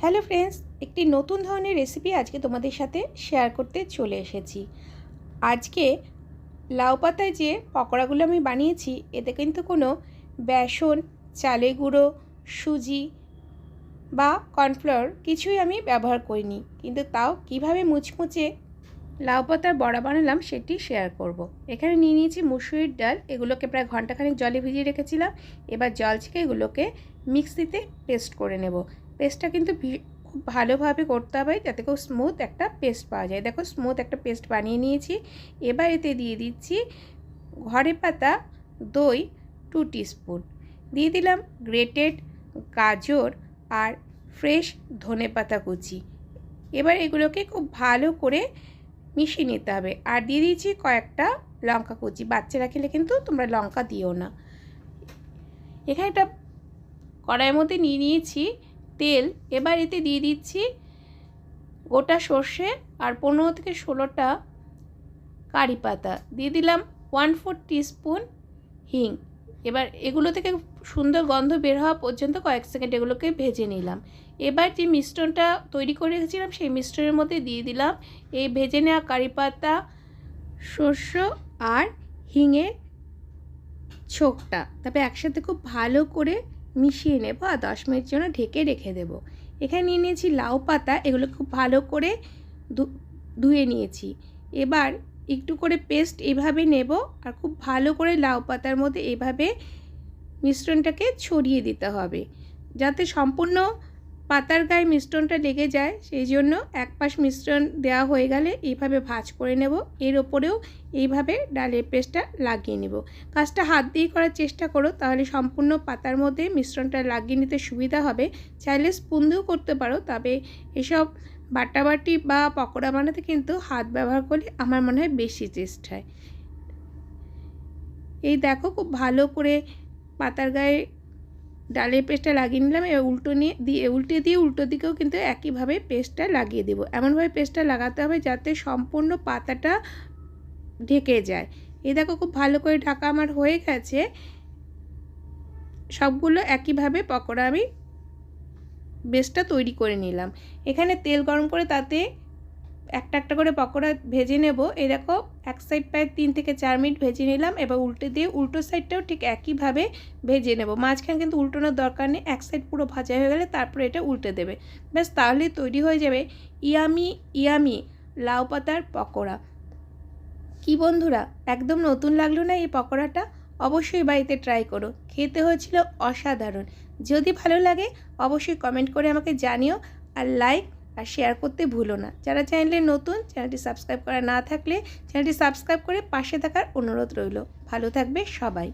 Hello friends, একটি নতুন ধরনের রেসিপি আজকে তোমাদের সাথে শেয়ার করতে চলে এসেছি। আজকে লাউ পাতায় যে পকোড়াগুলো আমি বানিয়েছি, এতে কিন্তু কোনো বেসন চালে গুঁড়ো, সুজি বা কর্নফ্লাওয়ার কিছুই আমি ব্যবহার করিনি। কিন্তু তাও কীভাবে মুচমুচে লাউ পাতার বড়া বানালাম সেটি শেয়ার করব। এখানে নিয়ে নিয়েছি মুসুরির ডাল, এগুলোকে প্রায় ঘন্টাখানেক জলে ভিজিয়ে রেখেছিলাম। এবার জল ছেঁকে এগুলোকে মিক্সিতে পেস্ট করে নেব। পেস্টটা কিন্তু খুব ভালোভাবে করতে হবে যাতে খুব স্মুথ একটা পেস্ট পাওয়া যায়। দেখো স্মুথ একটা পেস্ট বানিয়ে নিয়েছি। এবার এতে দিয়ে দিচ্ছি ঘরে পাতা, দই টু স্পুন দিয়ে দিলাম গ্রেটেড গাজর আর ফ্রেশ ধনে পাতা কুচি। এবার এগুলোকে খুব ভালো করে মিশিয়ে নিতে হবে। আর দিয়ে দিয়েছি কয়েকটা লঙ্কা কুচি। বাচ্চারা খেলে কিন্তু তোমরা লঙ্কা দিও না। এখানে একটা কড়াইয়ের মধ্যে নিয়ে নিয়েছি তেল, এবার এতে দিয়ে দিচ্ছি গোটা সর্ষে আর পনেরো থেকে ষোলোটা কারি পাতা। দিয়ে দিলাম ওয়ান ফোর টিস্পুন হিং। এবার এগুলো থেকে সুন্দর গন্ধ বের হওয়া পর্যন্ত কয়েক সেকেন্ড এগুলোকে ভেজে নিলাম। এবার যে মিশ্রণটা তৈরি করে রেখেছিলাম, সেই মিশ্রণের মধ্যে দিয়ে দিলাম এই ভেজে নেওয়া কারি পাতা শস্য আর হিঙের ছোকটা। তবে একসাথে খুব ভালো করে মিশিয়ে নেব আর দশ মিনিট জন্য ঢেকে রেখে দেব। এখানে নিয়ে নিয়েছি লাউ পাতা, এগুলো খুব ভালো করে ধুয়ে নিয়েছি। এবার একটু করে পেস্ট এভাবে নেব আর খুব ভালো করে লাউ পাতার মধ্যে এভাবে মিশ্রণটাকে ছড়িয়ে দিতে হবে। যাতে সম্পূর্ণ পাতার গায়ে মিশ্রণটা লেগে যায়, সেই জন্য এক পাশ মিশ্রণ দেওয়া হয়ে গেলে এইভাবে ভাজ করে নেব। এর ওপরেও এইভাবে ডালের পেস্টটা লাগিয়ে নেব। কাজটা হাত দিয়ে করার চেষ্টা করো, তাহলে সম্পূর্ণ পাতার মধ্যে মিশ্রণটা লাগিয়ে নিতে সুবিধা হবে। চাইলে স্পুন দিয়েও করতে পারো, তবে এসব বাটাবাটি বা পকোড়া বানাতে কিন্তু হাত ব্যবহার করলে আমার মনে হয় বেশি টেস্ট হয়। এই দেখো, খুব ভালো করে পাতার গায়ে ডালের পেস্টটা লাগিয়ে নিলাম, এবার উল্টো নিয়ে দিয়ে, উল্টে দিয়ে উল্টো দিকেও কিন্তু একইভাবে পেস্টটা লাগিয়ে দেবো। এমনভাবে পেস্টটা লাগাতে হবে যাতে সম্পূর্ণ পাতাটা ঢেকে যায়। এ দেখো খুব ভালো করে ঢাকা আমার হয়ে গেছে। সবগুলো একইভাবে পকোড়া আমি বেসটা তৈরি করে নিলাম। এখানে তেল গরম করে তাতে একটা একটা করে পকোড়া ভেজে নেব। এই দেখো, এক সাইড প্রায় তিন থেকে চার মিনিট ভেজে নিলাম, এবার উল্টে দিয়ে উল্টো সাইডটাও ঠিক একইভাবে ভেজে নেব। মাঝখানে কিন্তু উল্টোনোর দরকার নেই, এক সাইড পুরো ভাজা হয়ে গেলে তারপরে এটা উল্টে দেবে। ব্যাস তাহলে তৈরি হয়ে যাবে ইয়ামি ইয়ামি লাউ পাতার পকোড়া। কি বন্ধুরা, একদম নতুন লাগল না এই পকোড়াটা? অবশ্যই বাড়িতে ট্রাই করো। খেতে হয়েছিল অসাধারণ। যদি ভালো লাগে, অবশ্যই কমেন্ট করে আমাকে জানিও। আর লাইক আর শেয়ার করতে ভুলো না। যারা চ্যানেলে নতুন চ্যানেলটি সাবস্ক্রাইব করা না থাকলে চ্যানেলটি সাবস্ক্রাইব করে পাশে থাকার অনুরোধ রইল। ভালো থাকবে সবাই।